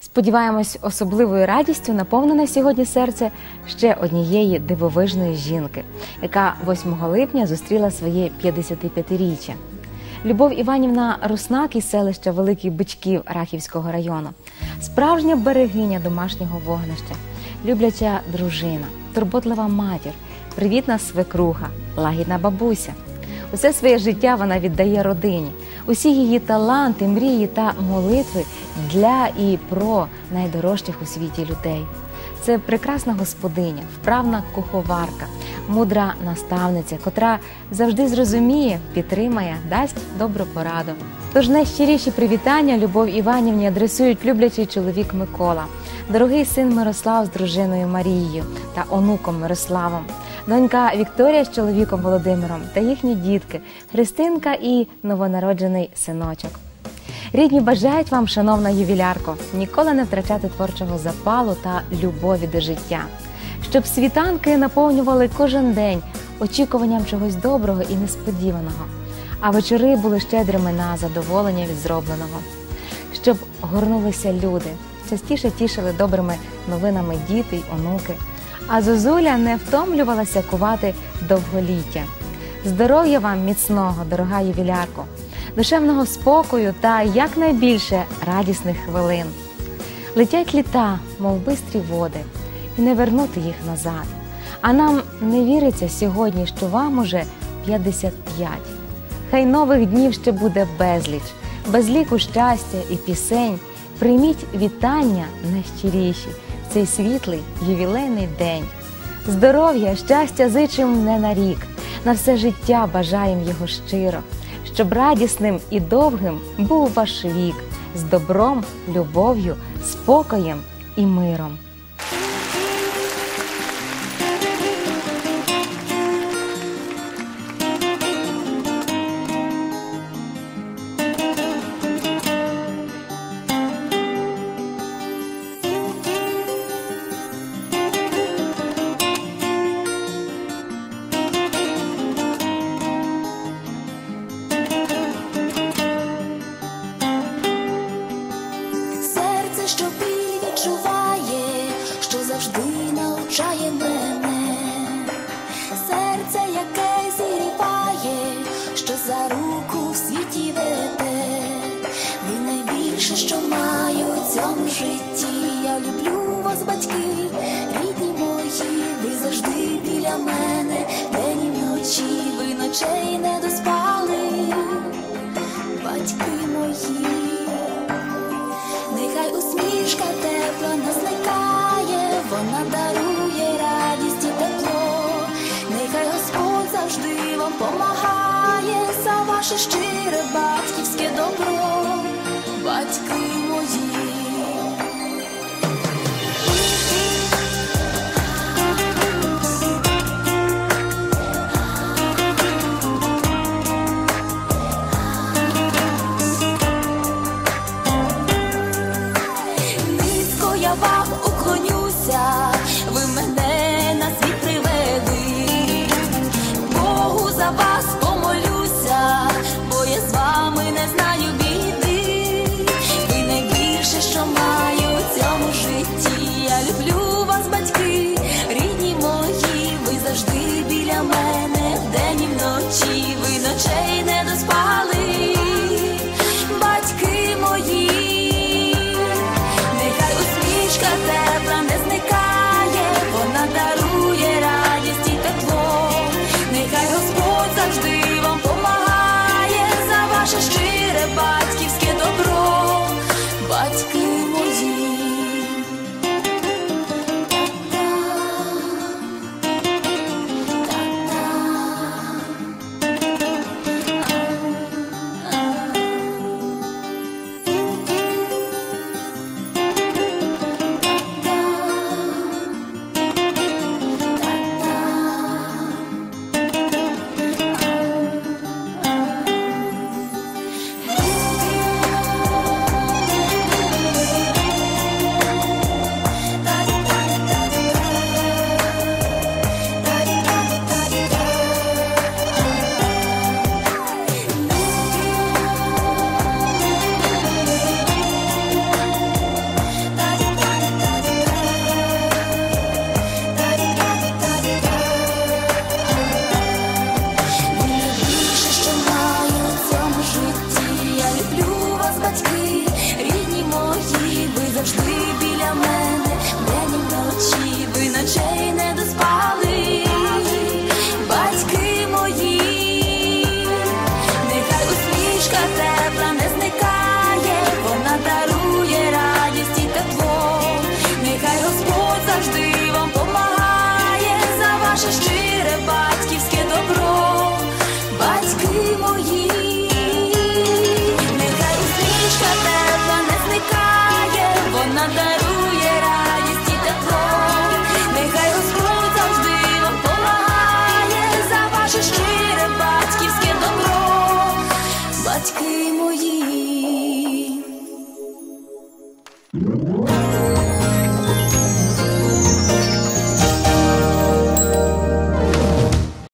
Сподіваємось, особливою радістю наповнене сьогодні серце ще однієї дивовижної жінки, яка 8 липня зустріла своє 55-річчя. Любов Іванівна Руснак із селища Великих Бичків Рахівського району, справжня берегиня домашнього вогнища, любляча дружина, турботлива матір, привітна свекруха, лагідна бабуся. Усе своє життя вона віддає родині, усі її таланти, мрії та молитви для і про найдорожчих у світі людей. Це прекрасна господиня, вправна куховарка, мудра наставниця, котра завжди зрозуміє, підтримає, дасть добру пораду. Тож найщиріші привітання Любов Іванівні адресують люблячий чоловік Микола, дорогий син Мирослав з дружиною Марією та онуком Мирославом, донька Вікторія з чоловіком Володимиром та їхні дітки Христинка і новонароджений синочок. Рідні бажають вам, шановна ювілярко, ніколи не втрачати творчого запалу та любові до життя, щоб світанки наповнювали кожен день очікуванням чогось доброго і несподіваного, а вечори були щедрими на задоволення від зробленого, щоб горнулися люди, частіше тішили добрими новинами діти й онуки, а Зозуля не втомлювалася кувати довголіття. Здоров'я вам міцного, дорога ювілярко! душевного спокою та якнайбільше радісних хвилин. Летять літа, мов бистрі води, і не вернути їх назад. А нам не віриться сьогодні, що вам уже 55. Хай нових днів ще буде безліч, без ліку щастя і пісень. Прийміть вітання найщиріші цей світлий ювілейний день. Здоров'я, щастя зичим не на рік, на все життя бажаєм його щиро щоб радісним і довгим був ваш вік з добром, любов'ю, спокоєм і миром. Серце, яке зіріває, що за руку в світі веде, ви найбільше, що маю в цьому житті. Я люблю вас, батьки, рідні за ваше щире Діточки мої.